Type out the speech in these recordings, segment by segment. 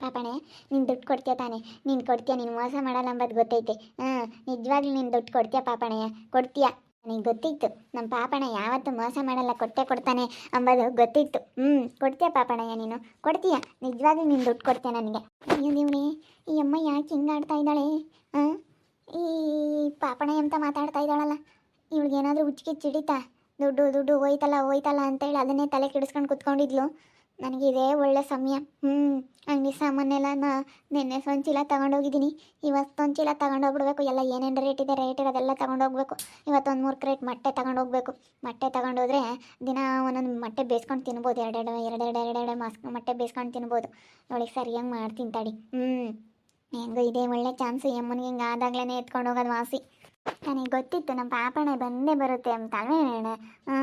ಪಾಪಣೆ, ನೀನು ದುಡ್ಡು ಕೊಡ್ತೀಯ ತಾನೆ? ನೀನು ಕೊಡ್ತೀಯ, ನೀನು ಮೋಸ ಮಾಡಲ್ಲ ಅಂಬದು ಗೊತ್ತೈತೆ. ಹಾಂ, ನಿಜವಾಗ್ಲೂ ನೀನು ದುಡ್ಡು ಕೊಡ್ತೀಯ ಪಾಪಣೆಯ? ಕೊಡ್ತೀಯ? ನನಗೆ ಗೊತ್ತಿತ್ತು. ನಮ್ಮ ಪಾಪಣ ಯಾವತ್ತೂ ಮೋಸ ಮಾಡಲ್ಲ, ಕೊಟ್ಟೆ ಕೊಡ್ತಾನೆ ಅಂಬದು ಗೊತ್ತಿತ್ತು. ಹ್ಞೂ ಕೊಡ್ತೀಯ ಪಾಪಣಯ್ಯ ನೀನು? ಕೊಡ್ತೀಯ? ನಿಜವಾಗ್ಲೂ ನೀನು ದುಡ್ಡು ಕೊಡ್ತೀಯ ನನಗೆ? ಅಯ್ಯೋ ಈ ಅಮ್ಮ ಯಾಕೆ ಹಿಂಗೆ ಆಡ್ತಾ ಇದ್ದಾಳೆ? ಹಾಂ? ಈ ಪಾಪಣ ಅಂತ ಮಾತಾಡ್ತಾ ಇದ್ದಾಳಲ್ಲ. ಇವಳಿಗೇನಾದರೂ ಹುಚ್ಚಿಗೆ ಚಿಡಿತಾ? ದುಡ್ಡು ದುಡ್ಡು ಹೋಯ್ತಲ್ಲ ಹೋಯ್ತಲ್ಲ ಅಂತೇಳಿ ಅದನ್ನೇ ತಲೆ ಕೆಡಿಸ್ಕೊಂಡು ಕುತ್ಕೊಂಡಿದ್ಲು. ನನಗೆ ಇದೇ ಒಳ್ಳೆ ಸಮಯ. ಹ್ಞೂ ಅಂಗಡಿ ಸಾಮಾನೆಲ್ಲ ನಾ ನಿನ್ನೆ ಚೀಲ ತಗೊಂಡೋಗಿದ್ದೀನಿ. ಇವತ್ತು ಚೀಲ ತಗೊಂಡೋಗ್ಬಿಡ್ಬೇಕು. ಎಲ್ಲ ಏನೇನು ರೇಟ್ ಇದೆ ರೇಟ್ ಇರೋದೆಲ್ಲ ತಗೊಂಡೋಗ್ಬೇಕು. ಇವತ್ತು ಒಂದು ಮೂರು ಕ್ರೇಟ್ ಮೊಟ್ಟೆ ತಗೊಂಡೋಗ್ಬೇಕು. ಮೊಟ್ಟೆ ತಗೊಂಡೋದ್ರೆ ದಿನ ಒಂದೊಂದು ಮೊಟ್ಟೆ ಬೇಯಿಸ್ಕೊಂಡು ತಿನ್ಬೋದು. ಎರಡೆರಡು ಎರಡೆರಡು ಎರಡೆರಡು ಮಾಸ್ಕ್ ಮೊಟ್ಟೆ ಬೇಯಿಸ್ಕೊಂಡು ತಿನ್ಬೋದು. ನೋಡಿ ಸರಿಯಾಗಿ ಮಾಡ್ತೀನಿ ತಡಿ. ಹ್ಞೂ ಹೆಂಗೋ ಇದೇ ಒಳ್ಳೆ ಚಾನ್ಸು ಯಮ್ಮನಿಗೆ ಹಿಂಗೆ ಆದಾಗ್ಲೇ ಎತ್ಕೊಂಡು ಹೋಗೋದು ವಾಸಿ. ನನಗೆ ಗೊತ್ತಿತ್ತು ನಮ್ಮ ಪಾಪಣೆ ಬಂದೇ ಬರುತ್ತೆ ಅಂತ ಅಲ್ವೇ ಹ್ಞೂ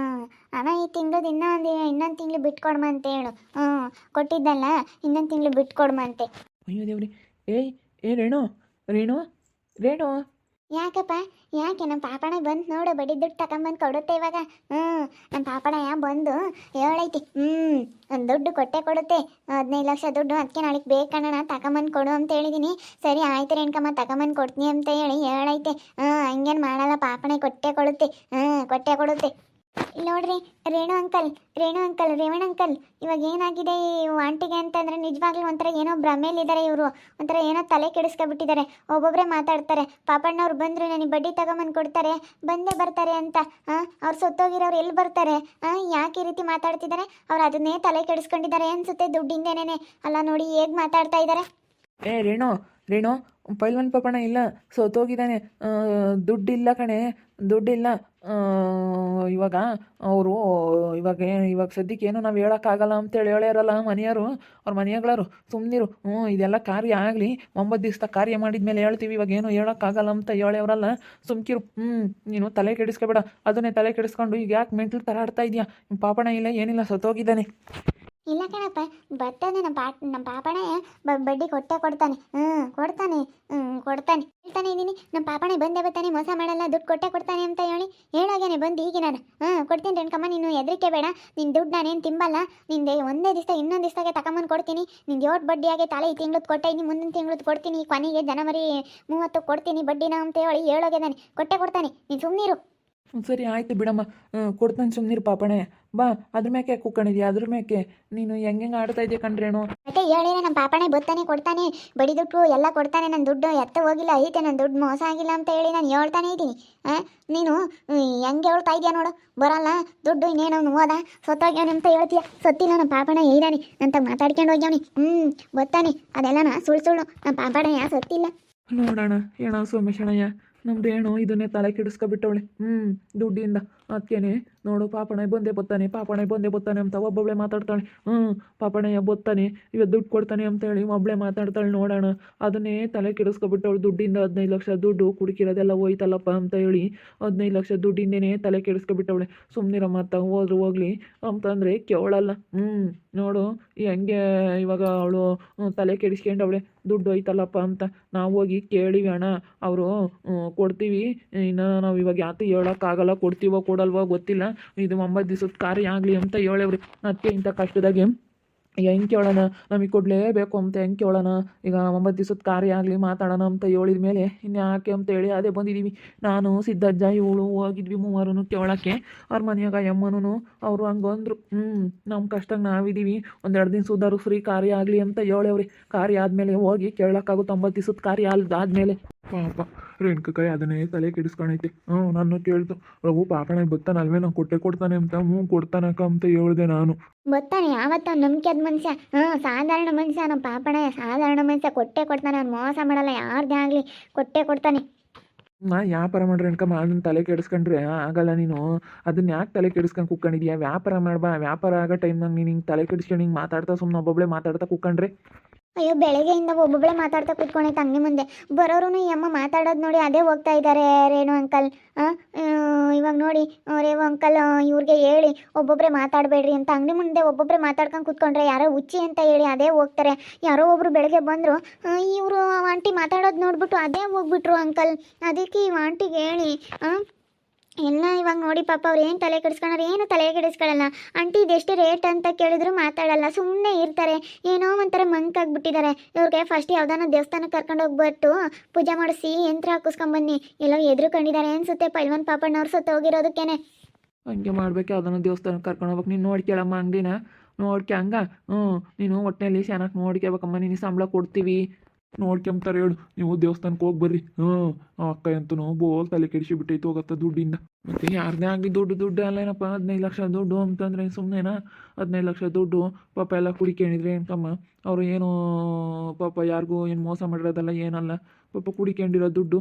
ಅಣ್ಣ ಈ ತಿಂಗಳು ಇನ್ನೊಂದು ಇನ್ನೊಂದು ತಿಂಗಳು ಬಿಟ್ಕೊಡ್ಮ ಅಂತ ಹೇಳು. ಹ್ಞೂ ಕೊಟ್ಟಿದ್ದಲ್ಲ, ಇನ್ನೊಂದು ತಿಂಗಳು ಬಿಟ್ಕೊಡ್ಮಂತೆ ಅಯ್ಯೋ ದೇವ್ರಿ. ಏಯ್, ಏ ರೇಣು ರೇಣು ರೇಣು. ಯಾಕಪ್ಪ? ಯಾಕೆ? ನಮ್ಮ ಪಾಪಣ ಬಂದು ನೋಡು ಬಡಿ ದುಡ್ಡು ತಗೊಂಬಂದು ಕೊಡುತ್ತೆ ಇವಾಗ. ಹ್ಞೂ ನಮ್ಮ ಪಾಪಣ ಯಾ ಬಂದು ಹೇಳೈತಿ ಹ್ಞೂ ಒಂದು ದುಡ್ಡು ಕೊಟ್ಟೆ ಕೊಡುತ್ತೆ, ಹದಿನೈದು ಲಕ್ಷ ದುಡ್ಡು ಅದಕ್ಕೆ ನಾಳೆಗೆ ಬೇಕಣ್ಣ ತಗೊಂಬಂದು ಕೊಡು ಅಂತ ಹೇಳಿದ್ದೀನಿ ಸರಿ, ಆಯ್ತು ರೇಣ್ಕಮ್ಮ ತಗೊಂಬಂದು ಕೊಡ್ತೀನಿ ಅಂತ ಹೇಳಿ ಹೇಳೈತೆ. ಹ್ಞೂ ಹಂಗೇನು ಮಾಡಲ್ಲ ಪಾಪಣೆ ಕೊಟ್ಟೆ ಕೊಡುತ್ತೆ ಹ್ಞೂ ಕೊಟ್ಟೆ ಕೊಡುತ್ತೆ. ನೋಡ್ರಿ, Renu uncle Renu uncle, Revana uncle, ಇವಾಗ ಏನಾಗಿದೆ ಈ ಆಂಟಿಗೆ ಅಂತಂದ್ರೆ ನಿಜವಾಗ್ಲೂ ಒಂಥರ ಏನೋ ಭ್ರಮೇಲಿದ್ದಾರೆ ಇವರು. ಒಂಥರ ಏನೋ ತಲೆ ಕೆಡಿಸ್ಕೊಬಿಟ್ಟಿದ್ದಾರೆ. ಒಬ್ಬೊಬ್ಬರೇ ಮಾತಾಡ್ತಾರೆ. ಪಾಪಣ್ಣವ್ರು ಬಂದ್ರು, ನನಗೆ ಬಡ್ಡಿ ತಗೊಂಬಂದು ಕೊಡ್ತಾರೆ. ಬಂದೇ ಬರ್ತಾರೆ ಅಂತ. ಹಾಂ ಅವ್ರು ಸೊತ್ತೋಗಿರೋರು ಎಲ್ಲಿ ಬರ್ತಾರೆ? ಹಾಂ ಯಾಕೆ ಈ ರೀತಿ ಮಾತಾಡ್ತಿದ್ದಾರೆ? ಅವ್ರು ಅದನ್ನೇ ತಲೆ ಕೆಡಿಸ್ಕೊಂಡಿದ್ದಾರೆ ಅನ್ಸುತ್ತೆ ದುಡ್ಡಿಂದೇನೆ ಅಲ್ಲ ನೋಡಿ, ಹೇಗೆ ಮಾತಾಡ್ತಾ ಇದ್ದಾರೆ ಏ, ರೇಣು ರೇಣು, ಪೈಲ್ವನ್ ಪಾಪಣ್ಣ ಇಲ್ಲ ಸೋತೋಗಿದ್ದಾನೆ ದುಡ್ಡಿಲ್ಲ ಕಣೆ, ದುಡ್ಡಿಲ್ಲ. ಇವಾಗ ಅವರು, ಇವಾಗ ಇವಾಗ ಸದ್ಯಕ್ಕೆ ಏನು ನಾವು ಹೇಳೋಕ್ಕಾಗಲ್ಲ ಅಂತೇಳಿ ಹೇಳ್ಯಾರಲ್ಲ ಮನೆಯವರು, ಅವ್ರ ಮನೆಯಗಳರು ಸುಮ್ಮನಿರು ಹ್ಞೂ, ಇದೆಲ್ಲ ಕಾರ್ಯ ಆಗಲಿ, ಒಂಬತ್ತು ದಿವಸ ಕಾರ್ಯ ಮಾಡಿದ ಮೇಲೆ ಹೇಳ್ತೀವಿ, ಇವಾಗ ಏನು ಹೇಳೋಕ್ಕಾಗಲ್ಲ ಅಂತ ಹೇಳ್ಯವ್ರಲ್ಲ. ಸುಮ್ಕಿರು, ಹ್ಞೂ, ನೀನು ತಲೆ ಕೆಡಿಸ್ಕೊಬೇಡ. ಅದನ್ನೇ ತಲೆ ಕೆಡಿಸ್ಕೊಂಡು ಈಗ ಯಾಕೆ ಮೆಂಟ್ಲು ಥರ ಆಡ್ತಾ ಇದೆಯಾ? ಪಾಪಣ ಇಲ್ಲ, ಏನಿಲ್ಲ, ಸತ್ತೋಗಿದ್ದಾನೆ. ಇಲ್ಲ ಕಣಪ್ಪ, ಬರ್ತಾನೆ ನಮ್ಮ ಪಾ ನಮ್ಮ ಪಾಪಣೆ ಬಡ್ಡಿ ಕೊಟ್ಟೆ ಕೊಡ್ತಾನೆ. ಹ್ಞೂ ಕೊಡ್ತಾನೆ. ಹ್ಞೂ ಕೊಡ್ತಾನೆ. ಹೇಳ್ತಾನೆ ಇದ್ದೀನಿ ನಮ್ಮ ಪಾಪಣೆ ಬಂದೇ ಬರ್ತಾನೆ, ಮೋಸ ಮಾಡಲ್ಲ, ದುಡ್ಡು ಕೊಟ್ಟೆ ಕೊಡ್ತಾನೆ ಅಂತ ಹೇಳಿ. ಹೇಳೋಗೇನೆ ಬಂದು ಹೀಗೆ ನಾನು. ಹ್ಞೂ ಕೊಡ್ತೀನಿ ರೇಣುಕಮ್ಮ, ನೀನು ಹೆದರಿಕೆ ಬೇಡ. ನಿನ್ನ ದುಡ್ಡು ನಾನೇನು ತಿಂಬಲ್ಲ. ನಿಂದೆ ಒಂದೇ ದಿವಸ, ಇನ್ನೊಂದು ದಿವಸಕ್ಕೆ ತಗೊಂಬಂದು ಕೊಡ್ತೀನಿ. ನಿಂದು ಏಟ್ ಬಡ್ಡಿಯಾಗೆ ತಾಳೆ ಈ ತಿಂಗ್ಳದ್ದು ಕೊಟ್ಟೆ, ಇನ್ನು ಮುಂದಿನ ತಿಂಗ್ಳದ್ದು ಕೊಡ್ತೀನಿ ಕೊನೆಗೆ ಜನವರಿ ಮೂವತ್ತು ಕೊಡ್ತೀನಿ ಬಡ್ಡಿನ ಅಂತ ಹೇಳಿ ಹೇಳೋಗೇದಾನೆ ಕೊಟ್ಟೆ ಕೊಡ್ತಾನೆ. ನೀನು ಸುಮ್ಮನಿರು ಸರಿ ಆಯ್ತು ಬಿಡಮ್ಮ. ಹ್ಮ್, ಕೊಡ್ತಾನೆ ಸುಮ್ಮನಿರು ಪಾಪಣೆ. ಬಾ ಅದ್ರ ಮ್ಯಾಕೆ ಕುಕ್ಕೊಂಡಿದ್ಯಾ ಅದ್ರ ಮ್ಯಾಕೆ? ನೀನು ಹೆಂಗೆ ಆಡ್ತಾ ಇದೆಯಾ ಕಣ್ರೇಣು ಮತ್ತೆ ಹೇಳಿದ್ರೆ ನಮ್ಮ ಪಾಪಣೆ ಬತ್ತಾನೆ ಕೊಡ್ತಾನೆ ಬಡಿ ದುಡ್ಡು ಎಲ್ಲ ಕೊಡ್ತಾನೆ ನನ್ನ ದುಡ್ಡು ಎತ್ತ ಹೋಗಿಲ್ಲ ಐತೆ ನನ್ನ ದುಡ್ಡು ಮೋಸ ಆಗಿಲ್ಲ ಅಂತ ಹೇಳಿ ನಾನು ಹೇಳ್ತಾನೆ ಇದ್ದೀನಿ. ಆ ನೀನು ಹ್ಮ್, ಹೆಂಗೆ ಹೇಳ್ತಾ ಇದೆಯಾ ನೋಡು ಬರಲ್ಲ ದುಡ್ಡು ಇನ್ನೇನು ಹೋದ ಸತ್ತೋಗ್ಯಾನ ಅಂತ ಹೇಳ್ತೀಯ. ಸತ್ತಿಲ್ಲ ನಮ್ಮ ಪಾಪಣ ಇದ್ದಾನೆ ನಂತ ಮಾತಾಡ್ಕೊಂಡು ಹೋಗ್ಯವನಿ. ಹ್ಞೂ ಬರ್ತಾನೆ ಅದೆಲ್ಲನ ಸುಳ್ಳು ಸುಳ್ಳು ನಮ್ಮ ಪಾಪಣ ಯಾ ಸತ್ತಿಲ್ಲ. ನೋಡೋಣ ಏನೋ ಸೋಮೇಶಣ್ಣಯ್ಯ ನಮ್ದು ಏನು ಇದನ್ನೇ ತಲೆ ಕೆಡಿಸ್ಕೊಬಿಟ್ಟವಳೆ. ಹ್ಞೂ ದುಡ್ಡಿಂದ. ಅದಕ್ಕೇನೆ ನೋಡು, ಪಾಪಣೆ ಬಂದೇ ಬತ್ತಾನೆ, ಪಾಪಣೆ ಬಂದೇ ಬತ್ತಾನೆ ಅಂತ ಒಬ್ಬೊಬ್ಳೆ ಮಾತಾಡ್ತಾಳೆ. ಹ್ಞೂ ಪಾಪಣೆ ಬತ್ತಾನೆ ಇವತ್ತು ದುಡ್ಡು ಕೊಡ್ತಾನೆ ಅಂತ ಹೇಳಿ ಒಬ್ಬಳೆ ಮಾತಾಡ್ತಾಳೆ ನೋಡೋಣ. ಅದನ್ನೇ ತಲೆ ಕೆಡಿಸ್ಕೊಬಿಟ್ಟವಳು ದುಡ್ಡಿಂದ ಹದಿನೈದು ಲಕ್ಷ ದುಡ್ಡು, ಕುಡುಕಿರೋದೆಲ್ಲ ಹೋಯ್ತಲ್ಲಪ್ಪ ಅಂತ ಹೇಳಿ ಹದಿನೈದು ಲಕ್ಷ ದುಡ್ಡಿಂದೇನೆ ತಲೆ ಕೆಡಿಸ್ಕೊಬಿಟ್ಟವಳೆ. ಸುಮ್ಮನಿರ ಮಾತ ಹೋದ್ರು ಹೋಗ್ಲಿ ಅಂತಂದರೆ ಕೇಳಲ್ಲ ಹ್ಞೂ ನೋಡು, ಹೆಂಗೆ ಇವಾಗ ಅವಳು ತಲೆ ಕೆಡಿಸ್ಕೊಂಡವಳೆ. ದುಡ್ಡು ಹೋಯ್ತಲ್ಲಪ್ಪ ಅಂತ ನಾವು ಹೋಗಿ ಕೇಳಿವಿ ಅಣ್ಣ. ಅವರು ಕೊಡ್ತೀವಿ. ಇನ್ನು ನಾವು ಇವಾಗ ಯಾತು ಹೇಳೋಕ್ಕಾಗಲ್ಲ, ಕೊಡ್ತೀವೋ ಕೊಡಲ್ವೋ ಗೊತ್ತಿಲ್ಲ. ಇದು ಒಂಬತ್ತು ದಿವಸದ ಕಾರ್ಯ ಆಗಲಿ ಅಂತ ಹೇಳೇವ್ರಿ ಅದಕ್ಕೆ ಇಂಥ ಕಷ್ಟದಾಗೆ ಹೆಂಗೆ ಕೇಳೋಣ? ನಮಗೆ ಕೊಡಲೇಬೇಕು ಅಂತ ಹೆಂಗೆ ಕೇಳೋಣ? ಈಗ ಒಂಬತ್ತು ದಿವಸದ ಕಾರ್ಯ ಆಗಲಿ ಮಾತಾಡೋಣ ಅಂತ ಹೇಳಿದ ಮೇಲೆ ಇನ್ನು ಯಾಕೆ ಅಂತ ಹೇಳಿ ಅದೇ ಬಂದಿದ್ದೀವಿ ನಾನು, ಸಿದ್ದಜ್ಜ, ಇವಳು ಹೋಗಿದ್ವಿ ಮೂವರು ಕೇಳೋಕ್ಕೆ. ಅವ್ರ ಮನೆಯಾಗ ಯಮ್ಮನೂ ಅವರು ಹಂಗಂದ್ರು. ಹ್ಞೂ ನಮ್ಮ ಕಷ್ಟಕ್ಕೆ ನಾವಿದ್ದೀವಿ ಒಂದೆರಡು ದಿನ ಸುಧಾರು ಫ್ರೀ ಕಾರ್ಯ ಆಗಲಿ ಅಂತ ಹೇಳೇವ್ರಿ ಕಾರ್ಯ ಆದಮೇಲೆ ಹೋಗಿ ಕೇಳೋಕ್ಕಾಗುತ್ತೆ ಒಂಬತ್ತು ದಿವಸದ ಕಾರ್ಯ ಅಲ್ದಾದ್ಮೇಲೆ ಪಾಪ. ರೇಣುಕಾಯಿ ಅದನ್ನೇ ತಲೆ ಕೆಡಿಸ್ಕೊಂಡೈತೆ ಹ್ಞೂ ನಾನು ಕೇಳ್ತು ಅವು ಪಾಪಣ ಬತ್ತಾನ ಅಲ್ವೇ ನಾನು ಕೊಟ್ಟೆ ಕೊಡ್ತಾನೆ ಅಂತ. ಹ್ಞೂ ಕೊಡ್ತಾನಕ್ಕ ಅಂತ ಹೇಳ್ದೆ ನಾನು. ಬತ್ತಾನೆ ಯಾವತ್ತ ನಂಬಿಕೆ ಅದ್ ಮನುಷ್ಯ. ಹ್ಞೂ ಸಾಧಾರಣ ಮನುಷ್ಯ ನಮ್ಮ ಪಾಪಣ ಸಾಧಾರಣ ಮನುಷ್ಯ. ಕೊಟ್ಟೆ ಕೊಡ್ತಾನೆ ಅವ್ನು ಮೋಸ ಮಾಡಲ್ಲ ಯಾರ್ದೇ ಆಗಲಿ ಕೊಟ್ಟೆ ಕೊಡ್ತಾನೆ. ನಾ ವ್ಯಾಪಾರ ಮಾಡ್ರಿ ಅನ್ಕಮ್ಮ ಅದನ್ನ ತಲೆ ಕೆಡಿಸ್ಕೊಂಡ್ರೆ ಆಗಲ್ಲ ನೀನು. ಅದನ್ನ ಯಾಕೆ ತಲೆ ಕೆಡಿಸ್ಕೊಂಡು ಕುಕ್ಕಂಡಿದ್ಯಾ? ವ್ಯಾಪಾರ ಮಾಡ್ಬಾ ವ್ಯಾಪಾರ ಆಗೋ ಟೈಮ್ನಾಗ ನೀನು ಹಿಂಗೆ ತಲೆ ಕೆಡಿಸ್ಕೊಂಡು ಹಿಂಗೆ ಮಾತಾಡ್ತಾ ಸುಮ್ಮನೆ ಒಬ್ಬೊಬ್ಳೆ ಮಾತಾಡ್ತಾ ಕುಕ್ಕಂಡ್ರೆ. ಅಯ್ಯೋ, ಬೆಳಗ್ಗೆಯಿಂದ ಒಬ್ಬೊಬ್ಬಳೆ ಮಾತಾಡ್ತಾ ಕೂತ್ಕೊಂಡೈತೆ ಅಂಗಡಿ ಮುಂದೆ. ಬರೋರು ಈ ಅಮ್ಮ ಮಾತಾಡೋದು ನೋಡಿ ಅದೇ ಹೋಗ್ತಾ ಇದ್ದಾರೆ ರೇಣು ಅಂಕಲ್. ಇವಾಗ ನೋಡಿ ರೇವು ಅಂಕಲ್ ಇವ್ರಿಗೆ ಹೇಳಿ ಒಬ್ಬೊಬ್ಬರೇ ಮಾತಾಡಬೇಡ್ರಿ ಅಂತ. ಅಂಗಡಿ ಮುಂದೆ ಒಬ್ಬೊಬ್ಬರೇ ಮಾತಾಡ್ಕೊಂಡು ಕೂತ್ಕೊಂಡ್ರೆ ಯಾರೋ ಹುಚ್ಚಿ ಅಂತ ಹೇಳಿ ಅದೇ ಹೋಗ್ತಾರೆ. ಯಾರೋ ಒಬ್ರು ಬೆಳಗ್ಗೆ ಬಂದರು ಇವರು ಆಂಟಿ ಮಾತಾಡೋದು ನೋಡ್ಬಿಟ್ಟು ಅದೇ ಹೋಗ್ಬಿಟ್ರು ಅಂಕಲ್. ಅದಕ್ಕೆ ಈ ಆಂಟಿಗೆ ಹೇಳಿ ಎಲ್ಲ ಇವಾಗ ನೋಡಿ ಪಾಪ ಅವ್ರು ಏನು ತಲೆ ಕೆಡಿಸ್ಕೊಂಡ್ರೆ, ಏನು ತಲೆ ಕೆಡಿಸ್ಕೊಳ್ಳಲ್ಲ ಆಂಟಿ ಇದೆಷ್ಟು ರೇಟ್ ಅಂತ ಕೇಳಿದ್ರು ಮಾತಾಡಲ್ಲ ಸುಮ್ಮನೆ ಇರ್ತಾರೆ. ಏನೋ ಒಂಥರ ಮಂಕ್ ಆಗಿಬಿಟ್ಟಿದ್ದಾರೆ ಇವ್ರಿಗೆ ಫಸ್ಟ್ ಯಾವ್ದಾನ ದೇವಸ್ಥಾನಕ್ಕೆ ಕರ್ಕೊಂಡು ಹೋಗ್ಬಿಟ್ಟು ಪೂಜೆ ಮಾಡಿಸಿ, ಯಂತ್ರ ಹಾಕಿಸ್ಕೊಂಬನ್ನಿ ಎಲ್ಲೋ ಎದುರು ಕಂಡಿದ್ದಾರೆ ಅನ್ಸುತ್ತೆ ಪೈಲ್ವನ್ ಪಾಪಣ್ಣವ್ರು ಸತ್ತು ಹೋಗಿರೋದಕ್ಕೇನೆ. ಹಂಗೆ ಮಾಡ್ಬೇಕು, ಯಾವ್ದಾನ ದೇವಸ್ಥಾನಕ್ಕೆ ಕರ್ಕೊಂಡು ಹೋಗ್ಬೇಕು. ನೀನು ನೋಡ್ಕೇಳಮ್ಮ ಅಂಗಡಿನ. ನೋಡ್ಕೆ ಹಂಗ ಹ್ಞೂ ನೀನು ಒಟ್ಟಿನಲ್ಲಿ ಚೆನ್ನಾಗಿ ನೋಡ್ಕೋಬೇಕಮ್ಮ ನೀನು ಸಂಬಳ ಕೊಡ್ತೀವಿ. ನೋಡ್ಕೊಂತಾರೆ ಹೇಳು. ನೀವು ದೇವಸ್ಥಾನಕ್ಕೆ ಹೋಗಿ ಬರ್ರಿ. ಹ್ಞೂ ಅಕ್ಕ ಅಂತೂ ಬೋಲ್ ತಲೆ ಕೆಡಿಸಿ ಬಿಟ್ಟೈತು ಹೋಗತ್ತ ದುಡ್ಡಿಂದ. ಮತ್ತೆ ಯಾರದೇ ಆಗಲಿ ದುಡ್ಡು ದುಡ್ಡು ಅಲ್ಲೇನಪ್ಪ ಹದಿನೈದು ಲಕ್ಷ ದುಡ್ಡು ಅಂತಂದ್ರೆ ಸುಮ್ಮನೆನಾ ಹದಿನೈದು ಲಕ್ಷ ದುಡ್ಡು, ಪಾಪ ಎಲ್ಲ ಕುಡಿಕೊಂಡಿದ್ರೆ ಏನಕ್ಕಮ್ಮ ಅವರು ಏನು ಪಾಪ ಯಾರಿಗೂ ಏನು ಮೋಸ ಮಾಡಿರೋದಲ್ಲ ಏನಲ್ಲ. ಪಾಪ ಕುಡಿಕೊಂಡಿರೋ ದುಡ್ಡು.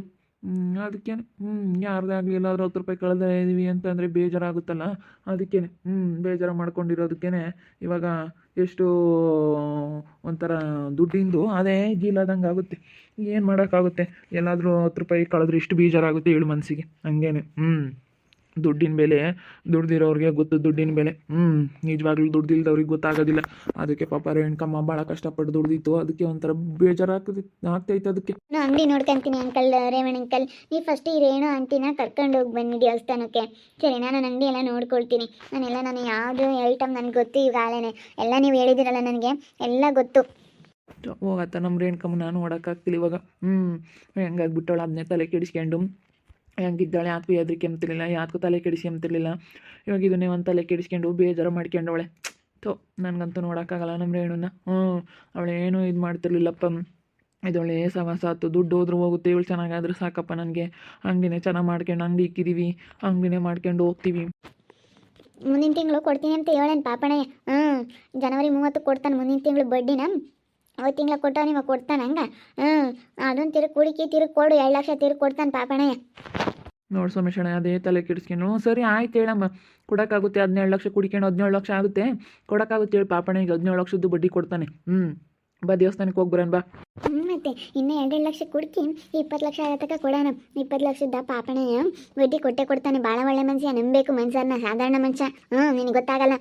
ಅದಕ್ಕೆ ಹ್ಞೂ ಯಾರದೇ ಆಗಲಿ ಎಲ್ಲಾದರೂ ಹತ್ತು ರೂಪಾಯಿ ಕಳೆದೇ ಇದೀವಿ ಅಂತಂದರೆ ಬೇಜಾರಾಗುತ್ತಲ್ಲ? ಅದಕ್ಕೇ ಹ್ಞೂ ಬೇಜಾರು ಮಾಡ್ಕೊಂಡಿರೋದಕ್ಕೇ ಇವಾಗ ಎಷ್ಟು ಒಂಥರ ದುಡ್ಡಿಂದು ಅದೇ ಗೀಲಾದಂಗೆ ಆಗುತ್ತೆ ಏನು ಮಾಡೋಕ್ಕಾಗುತ್ತೆ? ಎಲ್ಲಾದರೂ ಹತ್ತು ರೂಪಾಯಿ ಕಳೆದ್ರೆ ಎಷ್ಟು ಬೇಜಾರಾಗುತ್ತೆ ಹೇಳು ಮನಸ್ಸಿಗೆ ಹಂಗೇನೆ. ಹ್ಞೂ ದುಡ್ಡಿನ ಬೆಲೆ ದುಡ್ದಿರೋರಿಗೆ ಗೊತ್ತು ದುಡ್ಡಿನ ಬೆಲೆ ಹ್ಞೂ ನಿಜವಾಗ್ಲೂ ದುಡ್ದಿಲ್ದವ್ರಿಗೆ ಗೊತ್ತಾಗೋದಿಲ್ಲ. ಅದಕ್ಕೆ ಪಾಪ ರೇಣುಕಮ್ಮ ಭಾಳ ಕಷ್ಟಪಟ್ಟು ದುಡ್ದಿತ್ತು. ಅದಕ್ಕೆ ಒಂಥರ ಬೇಜಾರಾಗ್ತದೆ ಆಗ್ತೈತೆ ಅದಕ್ಕೆ. ನಾನು ಅಂಗಡಿ ನೋಡ್ಕೊಂತೀನಿ ಅಂಕಲ್ ರೇವಣ್ ಅಂಕಲ್ ನೀವು ಫಸ್ಟ್ ಈ ರೇಣು ಆಂಟಿನ ಕರ್ಕೊಂಡು ಹೋಗಿ ಬನ್ನಿ ದೇವಸ್ಥಾನಕ್ಕೆ. ಸರಿ ನಾನು ಅಂಗಡಿ ಎಲ್ಲ ನೋಡ್ಕೊಳ್ತೀನಿ. ನಾನೆಲ್ಲ ನಾನು ಯಾವುದು ಐಟಮ್ ನನಗೆ ಗೊತ್ತು ಈಗಾಗಲೇ ಎಲ್ಲ ನೀವು ಹೇಳಿದಿರಲ್ಲ ನನಗೆ ಎಲ್ಲ ಗೊತ್ತು. ಹೋಗತ್ತ ನಮ್ಮ ರೇಣುಕಮ್ಮ ನಾನು ನೋಡೋಕ್ಕಾಗ್ತಿಲ್ಲ ಇವಾಗ. ಹ್ಞೂ ಹೆಂಗಾಗ್ಬಿಟ್ಟವಳು ಅದನ್ನೇ ತಲೆ ಕೆಡಿಸ್ಕೊಂಡು. ಹೆಂಗಿದ್ದಾಳೆ? ಯಾತಕ್ಕೂ ಹೆದರಿಕೆ ಅಂತಿರಲಿಲ್ಲ ಯಾತಕ್ಕೂ ತಲೆ ಕೆಡಿಸಿ ಅಂತಿರಲಿಲ್ಲ ಇವಾಗ ಇದನ್ನೇ ಒಂದು ತಲೆ ಕೆಡಿಸ್ಕೊಂಡು ಬೇಜಾರು ಮಾಡ್ಕೊಂಡವಳೆ. ಥೋ, ನನಗಂತೂ ನೋಡೋಕ್ಕಾಗಲ್ಲ ನಮ್ಮ ರೇಣುನ. ಹ್ಞೂ, ಅವಳೇನು ಇದು ಮಾಡ್ತಿರ್ಲಿಲ್ಲಪ್ಪ. ಇದೊಳ್ಳೆ ಸವಾಸ ಆತು. ದುಡ್ಡು ಹೋದ್ರೂ ಹೋಗುತ್ತೆ, ಇವಳು ಚೆನ್ನಾಗಾದ್ರೂ ಸಾಕಪ್ಪ ನನಗೆ. ಅಂಗಡಿನೇ ಚೆನ್ನಾಗಿ ಮಾಡ್ಕೊಂಡು ಅಂಗಡಿ ಇಕ್ಕಿದ್ದೀವಿ ಅಂಗಡಿನೇ ಮಾಡ್ಕೊಂಡು ಹೋಗ್ತೀವಿ. ಮುಂದಿನ ತಿಂಗಳು ಕೊಡ್ತೀನಿ ಅಂತ ಹೇಳೇನು ಪಾಪಣೆ? ಹ್ಞೂ, ಜನವರಿ ಮೂವತ್ತು ಕೊಡ್ತಾನೆ ಮುಂದಿನ ತಿಂಗಳು ಬಡ್ಡಿನ ಅವತ್ತು ತಿಂಗಳ ಕೊಟ್ಟವ ನಿಮಗೆ ಕೊಡ್ತಾನೆ ಹಂಗೆ? ಹ್ಞೂ ಅದೊಂದು ತಿರುಗಿ ಕುಡಿಕಿ ತಿರುಗಿ ಕೊಡು ಎರಡು ಲಕ್ಷ ತಿರುಗಿ ಕೊಡ್ತಾನೆ ಪಾಪಣಯ್ಯ. ನೋಡಿ ಸೋಮೇಶಣ್ಣ ಅದೇ ತಲೆ ಕೆಡಿಸ್ಕೊಂಡು ಸರಿ ಆಯ್ತು ಹೇಳಮ್ಮ. ಕೊಡೋಕ್ಕಾಗುತ್ತೆ ಹದಿನೇಳು ಲಕ್ಷ ಕುಡಿಕೊಂಡು ಹದಿನೇಳು ಲಕ್ಷ ಆಗುತ್ತೆ. ಕೊಡೋಕ್ಕಾಗುತ್ತೆ ಹೇಳಿ ಪಾಪಣೆ ಈಗ ಹದಿನೇಳು ಲಕ್ಷದ್ದು ಬಡ್ಡಿ ಕೊಡ್ತಾನೆ. ಹ್ಞೂ ಬಾ ದೇವಸ್ಥಾನಕ್ಕೆ ಹೋಗಿ ಬರೋಣ ಬಾ. ಮತ್ತೆ ಇನ್ನೂ ಎರಡೆರಡು ಲಕ್ಷ ಕುಡ್ಕಿ ಇಪ್ಪತ್ತು ಲಕ್ಷ ಆಗತ್ತಕ ಕೊಡೋಣ. ಇಪ್ಪತ್ತು ಲಕ್ಷದ ಪಾಪಣೆ ಬಡ್ಡಿ ಕೊಟ್ಟೆ ಕೊಡ್ತಾನೆ. ಭಾಳ ಒಳ್ಳೆ ಮನುಷ್ಯ ನಂಬಬೇಕು ಮನುಷ್ಯನ ಸಾಧಾರಣ ಮನುಷ್ಯ. ಹ್ಞೂ ನಿನಗೆ ಗೊತ್ತಾಗಲ್ಲ.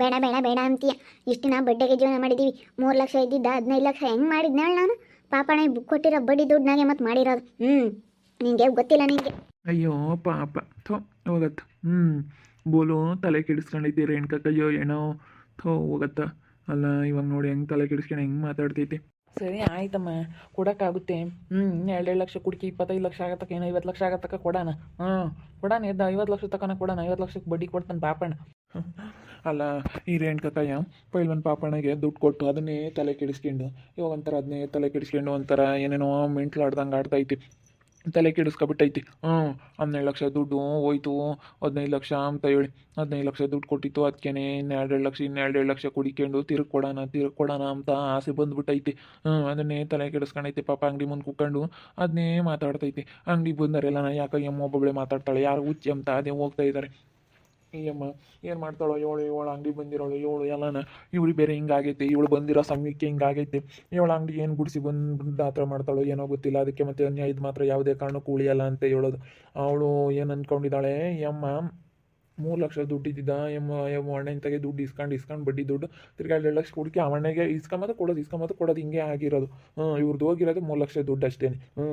ಬೇಡ ಬೇಡ ಬೇಡ ಅಂತೀಯ. ಇಷ್ಟು ನಾವು ಬಡ್ಡೆಗೆ ಜೀವನ ಮಾಡಿದ್ದೀವಿ ಮೂರು ಲಕ್ಷ ಇದ್ದಿದ್ದ ಹದಿನೈದು ಲಕ್ಷ ಹೆಂಗೆ ಮಾಡಿದ್ನ ಹೇಳು ನಾನು? ಪಾಪಣ್ಣ ಬುಕ್ ಕೊಟ್ಟಿರೋ ಬಡ್ಡಿ ದುಡ್ಡನಾಗೆ ಮತ್ತೆ ಮಾಡಿರೋದು. ಹ್ಞೂ ನಿನಗೆ ಗೊತ್ತಿಲ್ಲ ನಿನಗೆ ಅಯ್ಯೋ ಪಾಪ. ಥೋ ಹೋಗತ್ತ. ಹ್ಞೂ ಬೋಲು ತಲೆ ಕೆಡಿಸ್ಕೊಂಡಿದ್ದೆ ರೇಣುಕಕ್ಕಯ್ಯೋ ಏನೋ. ಥೋ ಹೋಗತ್ತ. ಅಲ್ಲ ಇವಾಗ ನೋಡಿ ಹೆಂಗೆ ತಲೆ ಕೆಡಿಸ್ಕೊಂಡು ಹೆಂಗೆ ಮಾತಾಡ್ತೈತಿ ಸರಿ ಆಯ್ತಮ್ಮ. ಕೊಡೋಕ್ಕಾಗುತ್ತೆ. ಹ್ಞೂ ಎರಡೆರಡು ಲಕ್ಷ ಕುಡ್ಕಿ ಇಪ್ಪತ್ತೈದು ಲಕ್ಷ ಆಗತ್ತಕ್ಕ ಏನೋ ಐವತ್ತು ಲಕ್ಷ ಆಗತ್ತಕ್ಕ ಕೊಡೋಣ ಹಾಂ ಕೊಡೋಣ ಎದ್ದು ಐವತ್ತು ಲಕ್ಷ ತಗೋಣ ಕೊಡೋಣ ಐವತ್ತು ಲಕ್ಷಕ್ಕೆ ಬಡ್ಡಿ ಕೊಡ್ತಾನೆ ಪಾಪಣ್ಣ. ಅಲ್ಲ, ಈ ರೇಣುಕಕ್ಕಯ್ಯ ಪೈಲ್ವನ್ ಪಾಪಣ್ಣಗೆ ದುಡ್ಡು ಕೊಟ್ಟು ಅದನ್ನೇ ತಲೆ ಕೆಡಿಸ್ಕೊಂಡು, ಇವಾಗ ಒಂಥರ ಅದನ್ನೇ ತಲೆ ಕೆಡಿಸ್ಕೊಂಡು ಒಂಥರ ಏನೇನೋ ಮೆಂಟ್ಲಾಡ್ದಂಗೆ ಆಡ್ತೈತಿ. ತಲೆ ಕೆಡಿಸ್ಕೊಬಿಟ್ಟೈತಿ. ಹ್ಞೂ ಹನ್ನೆರಡು ಲಕ್ಷ ದುಡ್ಡು ಹೋಯ್ತು, ಹದಿನೈದು ಲಕ್ಷ ಅಂತ ಹೇಳಿ. ಹದಿನೈದು ಲಕ್ಷ ದುಡ್ಡು ಕೊಟ್ಟಿತ್ತು ಅದಕ್ಕೆ ಇನ್ನೆರಡೆರಡು ಲಕ್ಷ ಇನ್ನೆರಡೆರಡು ಲಕ್ಷ ಕುಡಿಕೊಂಡು ತಿರುಗಿ ಕೊಡೋಣ ತಿರುಗಿ ಕೊಡೋಣ ಅಂತ ಆಸೆ ಬಂದುಬಿಟ್ಟೈತಿ. ಹ್ಞೂ, ಅದನ್ನೇ ತಲೆ ಕೆಡಿಸ್ಕೊಂಡೈತಿ ಪಾಪ ಅಂಗಡಿ ಮುಂದೆ ಕುಕ್ಕೊಂಡು ಅದನ್ನೇ ಮಾತಾಡ್ತೈತಿ. ಅಂಗಡಿ ಬಂದರೆಲ್ಲ ಯಾಕೆ ಎಮ್ಮ ಒಬ್ಬೊಬ್ಬಳೆ ಮಾತಾಡ್ತಾಳೆ, ಯಾರು ಹುಚ್ಚಿ ಅಂತ ಅದೇ ಹೋಗ್ತಾ ಇದ್ದಾರೆ ಈ ಅಮ್ಮ ಏನು ಮಾಡ್ತಾಳೋ ಇವಳು ಇವಳು ಅಂಗಡಿ ಬಂದಿರೋಳು, ಇವಳು ಎಲ್ಲನ, ಇವಳು ಬೇರೆ ಹಿಂಗಾಗೈತೆ, ಇವಳು ಬಂದಿರೋ ಸಮಯಕ್ಕೆ ಹಿಂಗಾಗೈತೆ, ಇವಳು ಅಂಗಡಿ ಏನು ಗುಡಿಸಿ ಬಂದು ಆ ಮಾಡ್ತಾಳೋ ಏನೋ ಗೊತ್ತಿಲ್ಲ, ಅದಕ್ಕೆ ಮತ್ತೆ ಅನ್ಯ ಇದು ಮಾತ್ರ ಯಾವುದೇ ಕಾರಣಕ್ಕೂ ಉಳಿಯಲ್ಲ ಅಂತ ಹೇಳೋದು. ಅವಳು ಏನು ಅಂದ್ಕೊಂಡಿದ್ದಾಳೆ ಅಮ್ಮ ಮೂರು ಲಕ್ಷ ದುಡ್ಡು ಇದ್ದಿದ್ದ ಎಮ್ಮ ಎಮ್ಮ ಅಣ್ಣನ ತೆಗೆ ದುಡ್ಡು ಇಸ್ಕೊಂಡು ಇಸ್ಕೊಂಡು ಬಡ್ಡಿ ದುಡ್ಡು, ತಿರ್ಗಾ ಎರಡು ಲಕ್ಷ ಹುಡುಕಿ ಅವಣ್ಣಗೆ ಇಸ್ಕೊಂಬತ್ತ ಕೊಡೋದು ಇಸ್ಕೊಂಬತ್ತ ಕೊಡೋದು, ಹಿಂಗೆ ಆಗಿರೋದು. ಹ್ಞೂ ಇವ್ರದ್ದು ಹೋಗಿರೋದು ಮೂರು ಲಕ್ಷ ದುಡ್ಡು ಅಷ್ಟೇ ಹ್ಞೂ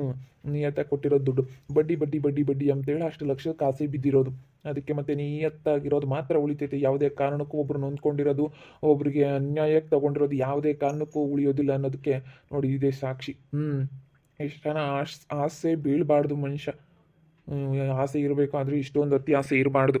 ನಿಯತ್ತಾಗಿ ಕೊಟ್ಟಿರೋದು ದುಡ್ಡು. ಬಡ್ಡಿ ಬಡ್ಡಿ ಬಡ್ಡಿ ಬಡ್ಡಿ ಅಂತೇಳಿ ಅಷ್ಟು ಲಕ್ಷ ಕಾಸೆ ಬಿದ್ದಿರೋದು. ಅದಕ್ಕೆ ಮತ್ತೆ ನಿಯತ್ತಾಗಿರೋದು ಮಾತ್ರ ಉಳಿತೈತೆ. ಯಾವುದೇ ಕಾರಣಕ್ಕೂ ಒಬ್ರು ನೊಂದ್ಕೊಂಡಿರೋದು, ಒಬ್ರಿಗೆ ಅನ್ಯಾಯಕ್ಕೆ ತಗೊಂಡಿರೋದು ಯಾವುದೇ ಕಾರಣಕ್ಕೂ ಉಳಿಯೋದಿಲ್ಲ ಅನ್ನೋದಕ್ಕೆ ನೋಡಿ ಇದೇ ಸಾಕ್ಷಿ. ಹ್ಞೂ ಎಷ್ಟು ಜನ ಆಸೆ ಬೀಳಬಾರ್ದು ಮನುಷ್ಯ. ಆಸೆ ಇರಬೇಕು ಆದರೆ ಇಷ್ಟೊಂದು ಅತಿ ಆಸೆ ಇರಬಾರ್ದು.